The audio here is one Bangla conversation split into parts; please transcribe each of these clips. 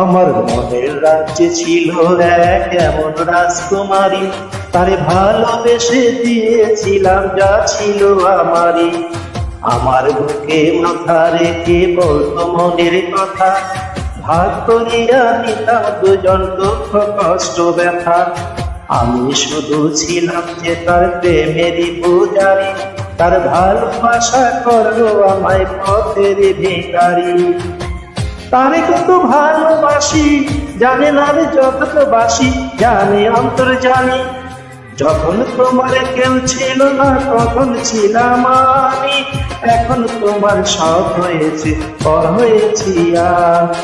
আমার মনের রাজ্যে ছিল এক এমন রাজকুমারী। তারে ভালোবেসে দিয়েছিলাম যা ছিল আমারই। আমার বুকে মাথা রেখে বলতো মনের কথা। ভাগ করিয়া নিতাম দুজন দুঃখ কষ্ট ব্যথা। আমি শুধু ছিলাম যে তার প্রেমেরই পূজারি। তার ভালোবাসা করল আমায় পথের ভিকারি তারে কত ভালোবাসি? জানে না রে যত বাসি জানে অন্তর জানি। যখন তোমার কেউ ছিল না, তখন ছিলাম আমি। এখন তোমার সব হয়েছে, পর হয়েছি আর।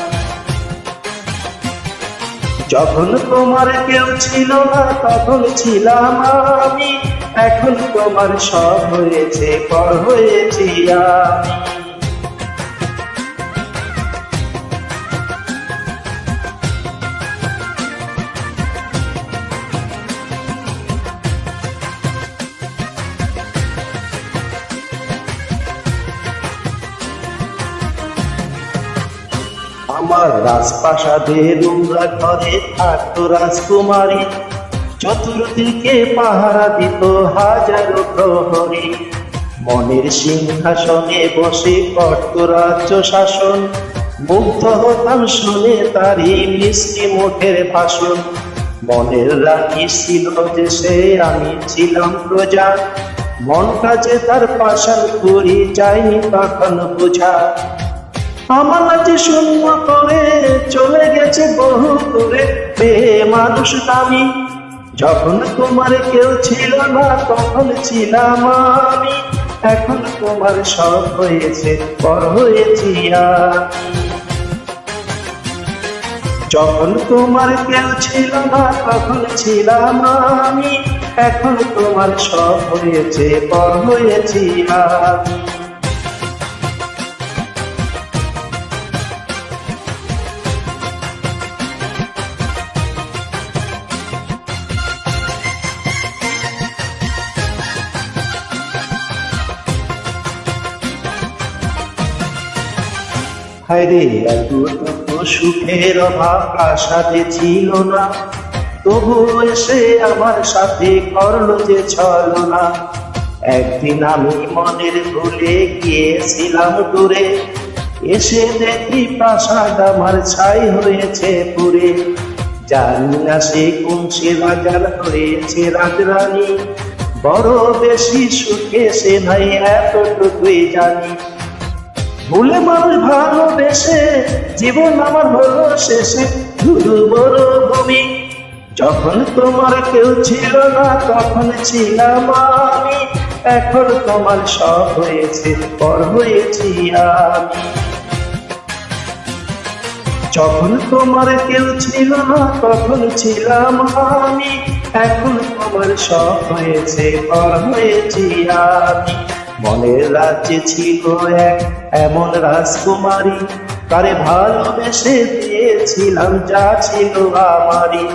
যখন তোমার কেউ ছিল না, তখন ছিলাম আমি। এখন তোমার সব হয়েছে, পর হয়েছি আমি। আমার রাজপ্রাসাদের উমরা ঘরে থাকতো রাজকুমারী। চতুর্দিকে পাহারা দিত হাজারো প্রহরী। মনের সিংহাসনে বসে করত রাজ্য শাসন। মুগ্ধ হতাম শুনে তারই মিষ্টি মুখের ভাষণ। মনের রানী ছিল যে সে আমি ছিলাম প্রজা। মন কাজে তার পাশান করি যায়নি তখন বোঝা। আমার কাছে শূন্য করে গেছে বহু দূরে। পেয়ে মানুষ দামি। যখন তোমার কেউ ছিল না, তখন ছিলাম আমি। এখন তোমার সব হয়েছে পর হয়েছি যখন তোমার কেউ ছিল না, তখন ছিলাম আমি। এখন তোমার সব হয়েছে পর হয়েছি হায়রে এতটুকু সুখের অভাব আশাতে ছিল না, তবু এসে আমার সাথে করল যে ছলো না একদিন আমি মনের ভুলে গিয়েছিলাম দূরে, এসে দেখি প্রাসাদ আমার ছাই হয়েছে পুরে। জানি না সে কোন সে রাজার হয়েছে রাজরানী, বড় বেশি সুখে সে নাই এতটুকুই জানি। ভুলে মানুষ ভালোবেসে, জীবন আমার হলো শেষে শুধু বড় ভূমি। যখন তোমার কেউ ছিল না, তখন ছিলাম আমি। এখন তোমার সব হয়েছে, পর হয়েছি আমি। যখন তোমার কেউ ছিল না, তখন ছিলাম আমি। এখন তোমার সব হয়েছে, পর হয়েছি আমি। মনের রাজ্যে ছিল এক এমন রাজকুমারী, তারে ভালোবেসে দিয়েছিলাম যা ছিল আমারই।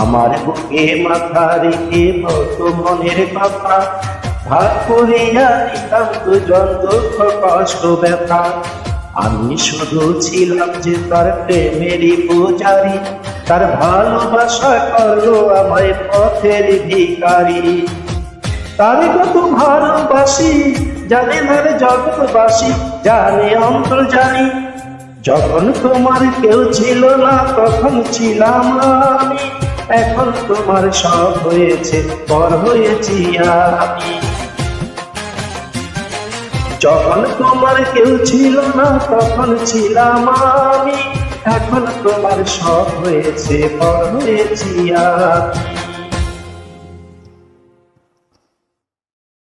আমার বুকে মাথা রেখে বলত মনের কথা ভাগ করিয়া নিতাম দুজন দুঃখ কষ্ট ব্যথা। আমি শুধু ছিলাম যে তার প্রেমেরই পূজারি, তার ভালোবাসা করল আমায় পথের ভিকারি তারে কত ভালোবাসি, জানে না রে জগৎবাসী জানে অন্তর জানি। যখন তোমার কেউ ছিল না, তখন ছিলাম আমি। এখন তোমার সব হয়েছে, পর হয়েছি আমি। যখন তোমার কেউ ছিল না, তখন ছিলাম আমি। এখন তোমার সব হয়েছে, পর হয়েছি আমি।